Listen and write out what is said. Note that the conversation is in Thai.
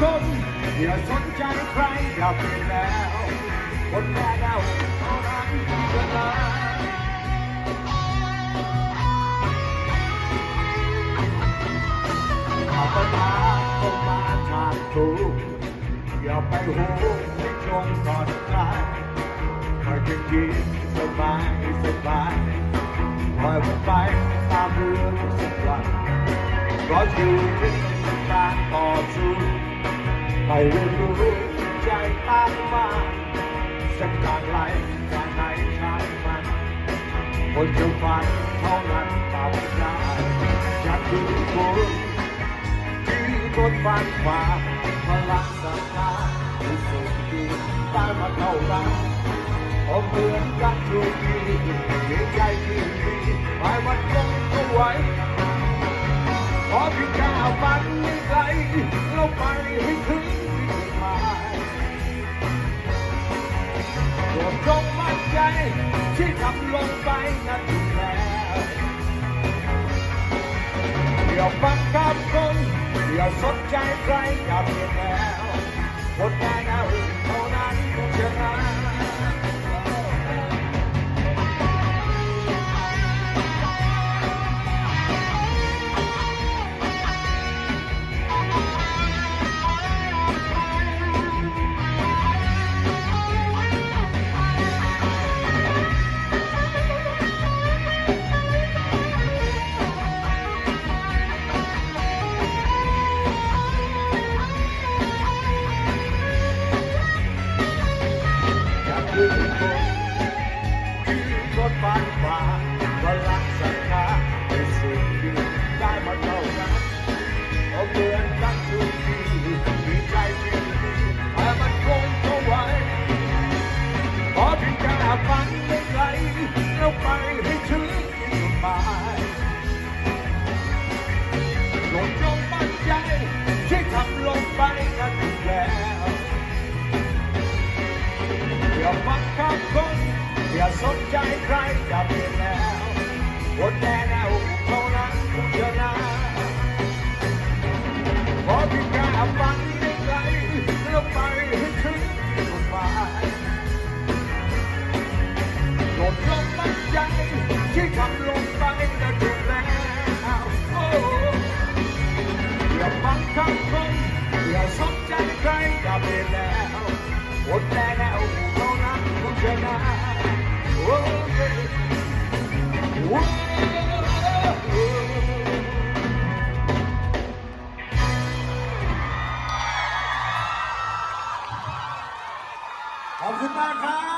คนอย่าสนใจใครอย่าเป็นแล้วคนแค่เราเท่านั้นเวลาเอาปัญหาต้องมาทางถูกอย่าไปหูไม่จงก่อนใครคอยจะกินสบายสบายปล่อยมันไปตามเรื่องสักวันเพราะชีวิตเป็นการต่อสู้ ให้เรียนรู้ใจตามมาสักการไหลการไหนชาติมันคนจะฝันเท่านั้นตาได้จะคือคนที่คนฝันฝ่าพลังศรัทธาที่สุดที่ได้มาเท่านั้นผมเหมือนกับลูกที่มีใจที่ดี ใจที่ทำลงไปนั้นถูกแล้วอย่าฟังคำคนอย่าสนใจใครอย่าเปลี่ยนแล้วคนแน่แน่เท่า เพียงแค่ฝันไม่ไกลแล้วไปให้ถึงจุดหมายจงจงมั่นใจที่ทำลงไปนั้นถูกแล้วอย่าฟังคำคนอย่าสนใจใครอย่าเปลี่ยนแล้วคนแน่แน่เท่านั้นคุณชนะขอพียงแค่ฝันให้ไกลแล้วไป ที่ทำลงไปนั้ถูกแล้วโอ้อย่าฟังคำคนอย่าสนใจใครอย่าเปลี่ยนแล้วคนแน่แน่เท่านั้นคุณชนะโอ้โอ้ขอบคุณมากครับ